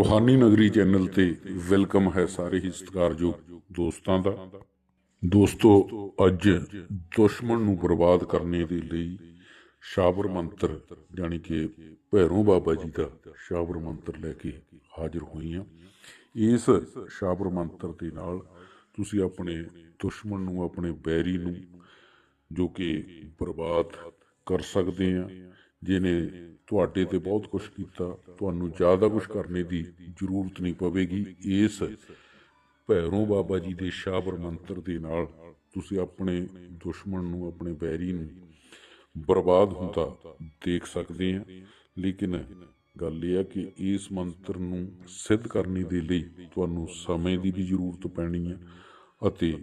ਰੋਹਾਨੀ ਨਗਰੀ ਚੈਨਲ ਤੇ ਵੈਲਕਮ ਹੈ ਸਾਰੇ ਹੀ ਸਤਿਕਾਰਯੋਗ ਦੋਸਤਾਂ ਦਾ। ਦੋਸਤੋ, ਅੱਜ ਦੁਸ਼ਮਣ ਨੂੰ ਬਰਬਾਦ ਕਰਨੇ ਦੇ ਲਈ ਸ਼ਾਬਰ ਮੰਤਰ, ਯਾਨੀ ਕਿ ਭੈਰੋਂ ਬਾਬਾ ਜੀ ਦਾ ਸ਼ਾਬਰ ਮੰਤਰ ਲੈ ਕੇ ਹਾਜ਼ਰ ਹੋਈ ਹਾਂ। ਇਸ ਸ਼ਾਬਰ ਮੰਤਰ ਦੇ ਨਾਲ ਤੁਸੀਂ ਆਪਣੇ ਦੁਸ਼ਮਣ ਨੂੰ, ਆਪਣੇ ਬੈਰੀ ਨੂੰ ਜੋ ਕਿ ਬਰਬਾਦ ਕਰ ਸਕਦੇ ਆ ਜਿਹਨੇ ਤੁਹਾਡੇ ਤੇ ਬਹੁਤ ਕੁਝ ਕੀਤਾ, ਤੁਹਾਨੂੰ ਜ਼ਿਆਦਾ ਕੁਝ ਕਰਨੇ ਦੀ ਜ਼ਰੂਰਤ ਨਹੀਂ ਪਵੇਗੀ, ਇਸ ਭੈਰੋਂ ਬਾਬਾ ਜੀ ਦੇ ਸ਼ਾਬਰ ਮੰਤਰ ਦੇ ਨਾਲ ਤੁਸੀਂ ਆਪਣੇ ਦੁਸ਼ਮਣ ਨੂੰ, ਆਪਣੇ ਬੈਰੀ ਨੂੰ ਬਰਬਾਦ ਹੁੰਦਾ ਦੇਖ ਸਕਦੇ ਆ। ਲੇਕਿਨ ਗੱਲ ਇਹ ਹੈ ਕਿ ਇਸ ਮੰਤਰ ਨੂੰ ਸਿੱਧ ਕਰਨ ਦੇ ਲਈ ਤੁਹਾਨੂੰ ਸਮੇਂ ਦੀ ਵੀ ਜ਼ਰੂਰਤ ਪੈਣੀ ਹੈ ਅਤੇ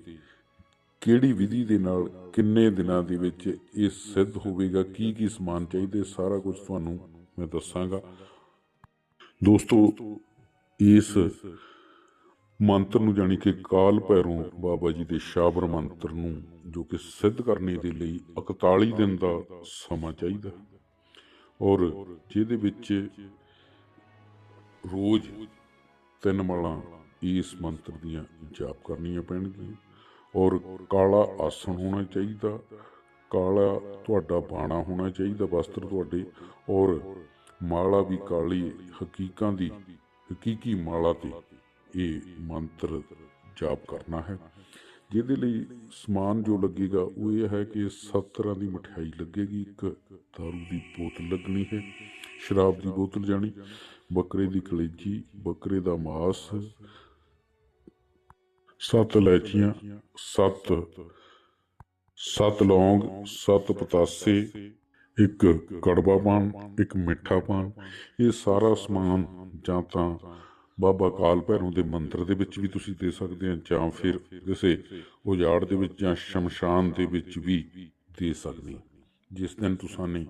ਕਿਹੜੀ ਵਿਧੀ ਦੇ ਨਾਲ ਕਿੰਨੇ ਦਿਨਾਂ ਦੇ ਵਿੱਚ ਇਹ ਸਿੱਧ ਹੋਵੇਗਾ? ਕੀ ਕੀ ਸਮਾਨ ਚਾਹੀਦੇ? ਸਾਰਾ ਕੁਝ ਤੁਹਾਨੂੰ ਮੈਂ ਦੱਸਾਂਗਾ। ਦੋਸਤੋ, ਇਸ ਮੰਤਰ ਨੂੰ ਜਾਣੀ ਕਿ ਕਾਲ ਪੈਰੋਂ ਬਾਬਾ ਜੀ ਦੇ ਸ਼ਾਬਰ ਮੰਤਰ ਨੂੰ ਜੋ ਕਿ ਸਿੱਧ ਕਰਨੇ ਦੇ ਲਈ 41 ਦਿਨ ਦਾ ਸਮਾਂ ਚਾਹੀਦਾ ਔਰ ਜਿਹਦੇ ਵਿੱਚ ਰੋਜ਼ ਤਿੰਨ ਮਾਲਾਂ ਇਸ ਮੰਤਰ ਦੀਆਂ ਜਾਪ ਕਰਨੀਆਂ ਪੈਣਗੀਆਂ। ਔਰ ਕਾਲਾ ਆਸਣ ਹੋਣਾ ਚਾਹੀਦਾ, ਕਾਲਾ ਤੁਹਾਡਾ ਬਾਣਾ ਹੋਣਾ ਚਾਹੀਦਾ, ਵਸਤਰ ਤੁਹਾਡੇ, ਔਰ ਮਾਲਾ ਵੀ ਕਾਲੀ ਹਕੀਕਾਂ ਦੀ, ਹਕੀਕੀ ਮਾਲਾ ਤੇ ਇਹ ਮੰਤਰ ਜਾਪ ਕਰਨਾ ਹੈ। ਜਿਹਦੇ ਲਈ ਸਮਾਨ ਜੋ ਲੱਗੇਗਾ, ਉਹ ਇਹ ਹੈ ਕਿ ਸੱਤ ਤਰ੍ਹਾਂ ਦੀ ਮਠਿਆਈ ਲੱਗੇਗੀ, ਇੱਕ ਦਾਰੂ ਦੀ ਬੋਤਲ ਲੱਗਣੀ ਹੈ, ਸ਼ਰਾਬ ਦੀ ਬੋਤਲ ਜਾਣੀ, ਬੱਕਰੇ ਦੀ ਕਲੇਜੀ, ਬੱਕਰੇ ਦਾ ਮਾਸ ਸੱਤ ਇਲਾਇਚੀਆਂ, ਸੱਤ ਸੱਤ ਲੌਂਗ, ਸੱਤ ਪਤਾਸੇ, ਇੱਕ ਕੜਵਾ ਪਾਨ, ਇੱਕ ਮਿੱਠਾ ਪਾਨ। ਇਹ ਸਾਰਾ ਸਮਾਨ ਜਾਂ ਤਾਂ ਬਾਬਾ ਕਾਲ ਭੈਰੋਂ ਦੇ ਮੰਦਿਰ ਦੇ ਵਿੱਚ ਵੀ ਤੁਸੀਂ ਦੇ ਸਕਦੇ ਆ ਜਾਂ ਫਿਰ ਕਿਸੇ ਉਜਾੜ ਦੇ ਵਿੱਚ ਜਾਂ ਸ਼ਮਸ਼ਾਨ ਦੇ ਵਿੱਚ ਵੀ ਦੇ ਸਕਦੇ ਆ। ਜਿਸ ਦਿਨ ਤੁਸੀਂ ਨੇ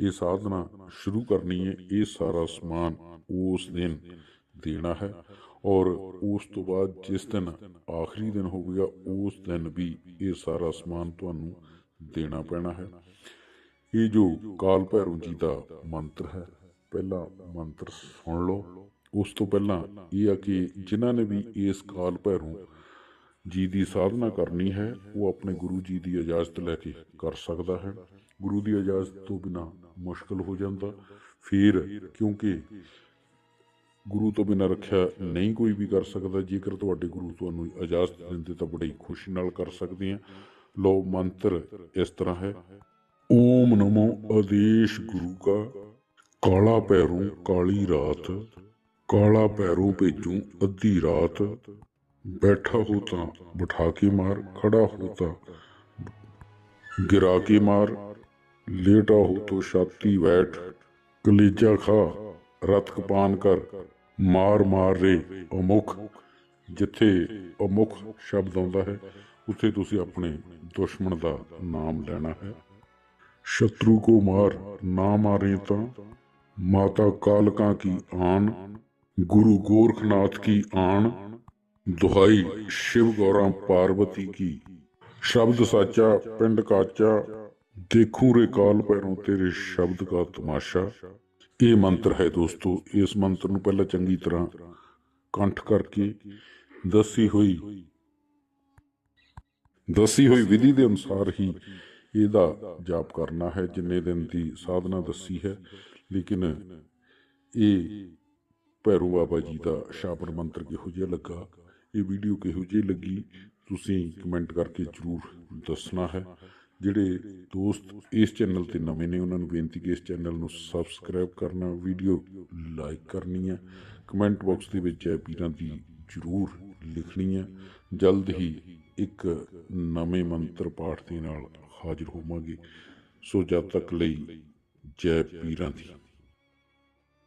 ਇਹ ਸਾਧਨਾ ਸ਼ੁਰੂ ਕਰਨੀ ਹੈ, ਇਹ ਸਾਰਾ ਸਮਾਨ ਉਸ ਦਿਨ ਦੇਣਾ ਹੈ ਔਰ ਉਸ ਤੋਂ ਬਾਅਦ ਜਿਸ ਦਿਨ ਆਖਰੀ ਦਿਨ ਹੋਵੇਗਾ ਉਸ ਦਿਨ ਵੀ ਇਹ ਸਾਰਾ ਸਮਾਨ ਤੁਹਾਨੂੰ ਦੇਣਾ ਪੈਣਾ ਹੈ। ਇਹ ਜੋ ਕਾਲ ਭੈਰਵ ਜੀ ਦਾ ਮੰਤਰ ਹੈ, ਪਹਿਲਾ ਮੰਤਰ ਸੁਣ ਲਓ। ਉਸ ਤੋਂ ਪਹਿਲਾਂ ਇਹ ਆ ਕਿ ਜਿਨ੍ਹਾਂ ਨੇ ਵੀ ਇਸ ਕਾਲ ਭੈਰਵ ਜੀ ਦੀ ਸਾਧਨਾ ਕਰਨੀ ਹੈ, ਉਹ ਆਪਣੇ ਗੁਰੂ ਜੀ ਦੀ ਇਜਾਜ਼ਤ ਲੈ ਕੇ ਕਰ ਸਕਦਾ ਹੈ। ਗੁਰੂ ਦੀ ਇਜਾਜ਼ਤ ਤੋਂ ਬਿਨਾ ਮੁਸ਼ਕਲ ਹੋ ਜਾਂਦਾ। ਫਿਰ ਕਿਉਂਕਿ ਗੁਰੂ ਤੋਂ ਬਿਨਾਂ ਰੱਖਿਆ ਨਹੀਂ ਕੋਈ ਵੀ ਕਰ ਸਕਦਾ। ਜੇਕਰ ਤੁਹਾਡੇ ਗੁਰੂ ਤੁਹਾਨੂੰ ਇਜਾਜ਼ਤ ਦਿੰਦੇ ਤਾਂ ਬੜੀ ਖੁਸ਼ੀ ਨਾਲ ਕਰ ਸਕਦੇ ਆ। ਲੋ ਮੰਤਰ ਇਸ ਤਰ੍ਹਾਂ ਹੈ। ਓਮ ਨਮੋ ਆਦੇਸ਼ ਗੁਰੂ ਕਾ, ਕਾਲਾ ਪੈਰੂ ਕਾਲੀ ਰਾਤ, ਕਾਲਾ ਪੈਰੂ ਭੇਜੂ ਅੱਧੀ ਰਾਤ। ਬੈਠਾ ਹੋ ਤਾਂ ਬਿਠਾ ਕੇ ਮਾਰ, ਖੜਾ ਹੋ ਤਾਂ ਗਿਰਾ ਕੇ ਮਾਰ। ਲੇਟਾ ਹੋ ਤੋ ਛਾਤੀ ਬੈਠ, ਕਲੇਜਾ ਖਾ ਰਤ ਕਪਾਨ ਕਰ। ਮਾਰ ਮਾਰ ਰੇ ਅਮੁਖ, ਜਿੱਥੇ ਅਮੁਖ ਸ਼ਬਦ ਆਉਂਦਾ ਹੈ, ਉੱਥੇ ਤੁਸੀਂ ਆਪਣੇ ਦੁਸ਼ਮਣ ਦਾ ਨਾਮ ਲੈਣਾ ਹੈ। ਸ਼ਤਰੂ ਕੋ ਮਾਰ ਨਾ ਮਾਰੇ ਤਾਂ ਮਾਤਾ ਕਾਲਕਾਂ ਕੀ ਆਣ, ਗੁਰੂ ਗੋਰਖਨਾਥ ਕੀ ਆਣ, ਦੁਹਾਈ ਸ਼ਿਵ ਗੌਰਾਂ ਪਾਰਵਤੀ ਕੀ। ਸ਼ਬਦ ਸਾਚਾ, ਪਿੰਡ ਕਾਚਾ, ਦੇਖੂ ਰੇ ਕਾਲ ਪੈਰੋਂ ਤੇਰੇ ਸ਼ਬਦ ਕਾ ਤਮਾਸ਼ਾ। ਇਹ ਮੰਤਰ ਹੈ ਦੋਸਤੋ, ਇਸ ਮੰਤਰ ਨੂੰ ਪਹਿਲਾਂ ਚੰਗੀ ਤਰ੍ਹਾਂ ਕੰਠ ਕਰਕੇ ਦੱਸੀ ਹੋਈ ਦੱਸੀ ਹੋਈ ਵਿਧੀ ਦੇ ਅਨੁਸਾਰ ਹੀ ਇਹਦਾ ਜਾਪ ਕਰਨਾ ਹੈ, ਜਿੰਨੇ ਦਿਨ ਦੀ ਸਾਧਨਾ ਦੱਸੀ ਹੈ। ਲੇਕਿਨ ਇਹ ਭੈਰੂ ਬਾਬਾ ਜੀ ਦਾ ਸ਼ਾਬਰ ਮੰਤਰ ਕਿਹੋ ਜਿਹਾ ਲੱਗਾ? ਇਹ ਵੀਡੀਓ ਕਿਹੋ ਜਿਹੀ ਲੱਗੀ? ਤੁਸੀਂ ਕਮੈਂਟ ਕਰਕੇ ਜਰੂਰ ਦੱਸਣਾ ਹੈ। ਜਿਹੜੇ ਦੋਸਤ ਇਸ ਚੈਨਲ ਤੇ ਨਵੇਂ ਨੇ, ਉਹਨਾਂ ਨੂੰ ਬੇਨਤੀ ਕਿ ਇਸ ਚੈਨਲ ਨੂੰ ਸਬਸਕ੍ਰਾਈਬ ਕਰਨਾ, ਵੀਡੀਓ ਲਾਈਕ ਕਰਨੀ ਹੈ ਕਮੈਂਟ ਬਾਕਸ ਦੇ ਵਿੱਚ ਇਹ ਪੀਰਾਂ ਦੀ ਜਰੂਰ ਲਿਖਣੀ ਹੈ ਜਲਦ ਹੀ ਇੱਕ ਨਵੇਂ ਮੰਤਰ ਪਾਠ ਦੇ ਨਾਲ ਹਾਜ਼ਰ ਹੋਵਾਂਗੇ। ਸੋ ਜਦ ਤੱਕ ਲਈ ਜੈ ਪੀਰਾਂ ਦੀ।